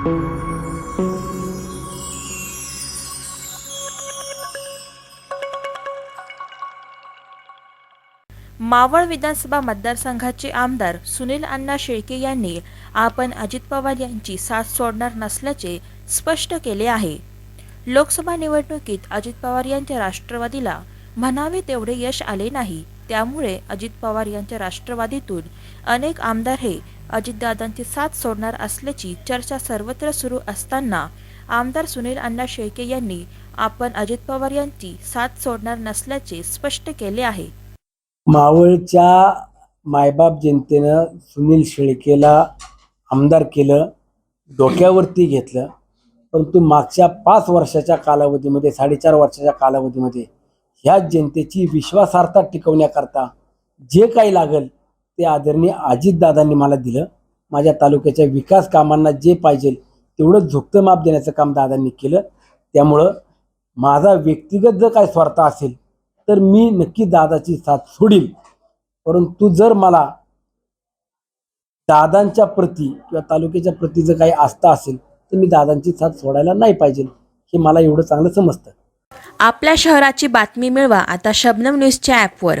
मावळ विधानसभा मतदारसंघाचे आमदार सुनील अण्णा शेळके यांनी आपण अजित पवार यांची साथ सोडणार नसल्याचे स्पष्ट केले आहे. लोकसभा निवडणुकीत अजित पवार यांच्या राष्ट्रवादीला म्हणावे तेवढे यश आले नाही. त्यामुळे अजित पवार यांच्या राष्ट्रवादीतून अनेक आमदार हे अजितदादांची साथ सोडणार असल्याची चर्चा सर्वत्र सुरू असताना आमदार सुनील अण्णा शेळके यांनी आपण अजित पवार यांची साथ सोडणार नसल्याचे स्पष्ट केले आहे. मावळच्या मायबाप जनतेनं सुनील शेळकेला आमदार केलं डोक्यावरती घेतलं. परंतु मागच्या पाच वर्षाच्या कालावधीमध्ये साडेचार वर्षाच्या कालावधीमध्ये ह्या जनतेची विश्वासार्हता टिकवण्याकरता जे काही लागेल ते आदरणीय अजितदादांनी मला दिलं. माझ्या तालुक्याच्या विकास कामांना जे पाहिजे तेवढं झुकतं माप देण्याचं काम दादांनी केलं. त्यामुळं माझा व्यक्तिगत जर काय स्वार्थ असेल तर मी नक्की दादाची साथ सोडील परंतु जर मला दादांच्या प्रती किंवा तालुक्याच्या प्रती जर काही आस्था असेल तर मी दादांची साथ सोडायला नाही पाहिजे हे मला एवढं चांगलं समजतं. आपल्या शहराची बातमी मिळवा आता शबनम न्यूजच्या ॲपवर